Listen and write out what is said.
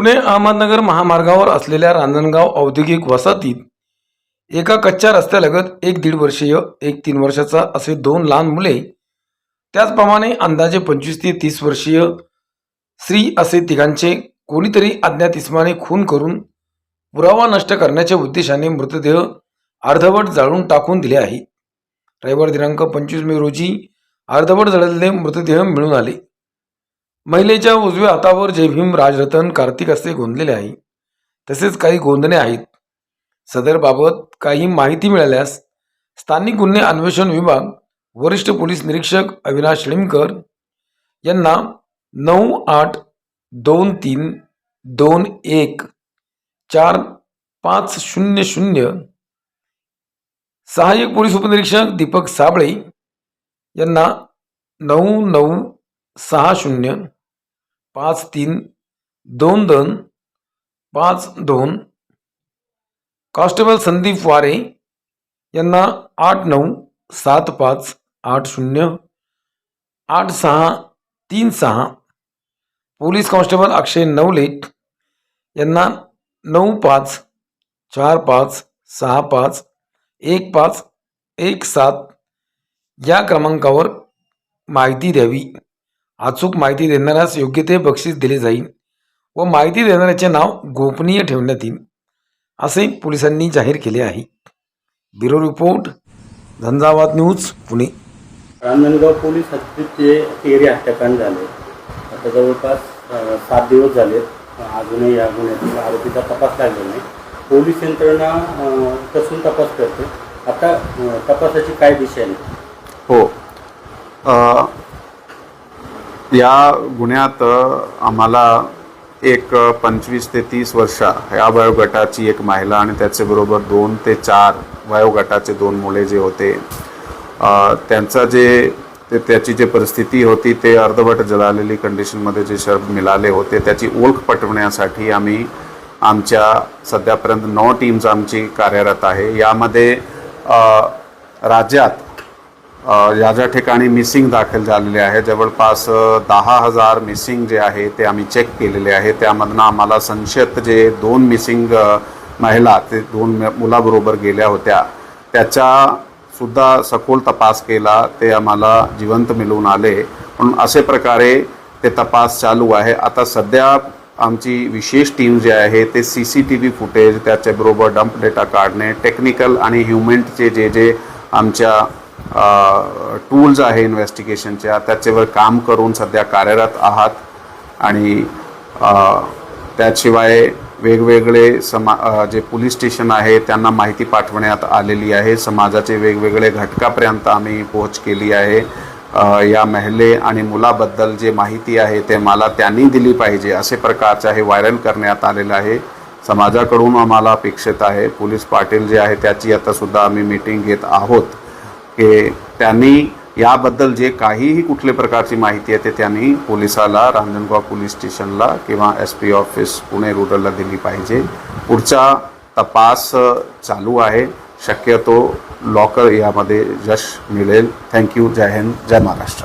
पुणे अहमदनगर महामार्गावर असलेल्या रांजणगाव औद्योगिक वसाहतीत एका कच्च्या रस्त्यालगत एक दीड वर्षीय एक तीन वर्षाचा असे दोन लहान मुले त्याचप्रमाणे अंदाजे पंचवीस ते तीस वर्षीय स्त्री असे तिघांचे कोणीतरी अज्ञात इस्माने खून करून पुरावा नष्ट करण्याच्या उद्देशाने मृतदेह अर्धवट जाळून टाकून दिले आहे रविवार दिनांक पंचवीस मे रोजी अर्धवट जळलेले मृतदेह मिळून आले. महिलेच्या उजव्या हातावर जय भीम राजरतन कार्तिक असे गोंदलेले आहे. तसेच काही गोंदणे आहेत. सदरबाबत काही माहिती मिळाल्यास स्थानिक गुन्हे अन्वेषण विभाग वरिष्ठ पोलीस निरीक्षक अविनाश लिमकर यांना नऊ आठ दोन तीन दोन एक चार पाच शून्य शून्य सहाय्यक पोलीस उपनिरीक्षक दीपक साबळे यांना नऊ नऊ सहा शून्य पाच तीन, दोन दोन, पाच, दोन. कॉन्स्टेबल संदीप वारे यांना आठ, नऊ, सात, पाच, आठ, शून्य, आठ, सहा, तीन, सहा. पोलीस कॉन्स्टेबल अक्षय नवलेट यांना नऊ, पाच, चार, पाच, सहा, पाच, एक पाच, एक, सात या क्रमांकावर माहिती द्यावी. अचूक माहिती देणाऱ्यास योग्य ते बक्षीस दिले जाईल व माहिती देणाऱ्याचे नाव गोपनीय ठेवण्यात येईल असे पोलिसांनी जाहीर केले आहे. Bureau report Zanzavat news Pune. Ranjangaon police हद्दीत जे एरी हत्याकांड झाले. आता जवळपास सात दिवस झालेत. अ, अजूनही या गुन्ह्यातील आरोपीचा तपास लागला नाही. पोलीस यंत्रणा कसून तपास करते. आता तपासाची काय दिशा आहे? हो. या गुन्ह्यात आम्हाला एक पंचवीस ते तीस वर्ष या वयोगटाची एक महिला आणि त्याच्याबरोबर दोन ते चार वयोगटाचे दोन मुले जे होते त्यांचा जे ते त्याची जे परिस्थिती होती ते अर्धवट जळालेली कंडिशनमध्ये जे शर्ट मिळाले होते त्याची ओळख पटवण्यासाठी आम्ही आमच्या सध्यापर्यंत नऊ टीम्स आमची कार्यरत आहे. यामध्ये राज्यात या ज्या ठिकाणी मिसिंग दाखल झालेले आहे जवळपास दहा हजार मिसिंग जे आहे ते आम्ही चेक केलेले आहे त्यामधनं आम्हाला संशयित जे दोन मिसिंग महिला ते दोन मुलाबरोबर गेल्या होत्या त्याचा सुद्धा सखोल तपास केला ते आम्हाला जिवंत मिळून आले. म्हणून असे प्रकारे ते तपास चालू आहे. आता सध्या आमची विशेष टीम जे आहे ते C C T V footage त्याच्याबरोबर डंप डेटा काढणे टेक्निकल आणि ह्युमेंटचे जे जे आमच्या टूल्स आहे इन्व्हेस्टिगेशनच्या त्याच्यावर काम करून सध्या कार्यरत आहात. आणि त्याशिवाय वेगवेगळे समा जे पोलीस स्टेशन आहे त्यांना माहिती पाठवण्यात आलेली आहे. समाजाचे वेगवेगळे घटकापर्यंत आम्ही पोहोच केली आहे. या महिले आणि मुलाबद्दल जे माहिती आहे ते मला त्यांनी दिली पाहिजे असे प्रकारचे हे व्हायरल करण्यात आलेलं आहे. समाजाकडून आम्हाला अपेक्षित आहे. पोलीस पाटील जे आहे त्याची आतासुद्धा आम्ही मीटिंग घेत आहोत. की त्यांनी याबद्दल जे काहीही कुठल्या प्रकारची माहिती आहे ते त्यांनी पोलिसाला रांजणगाव पोलीस स्टेशनला किंवा एस पी ऑफिस पुणे रुरलला दिली पाहिजे. पुढचा तपास चालू आहे. शक्यतो लॉकर यामध्ये यश मिळेल. Thank you. जय हिंद. जय महाराष्ट्र.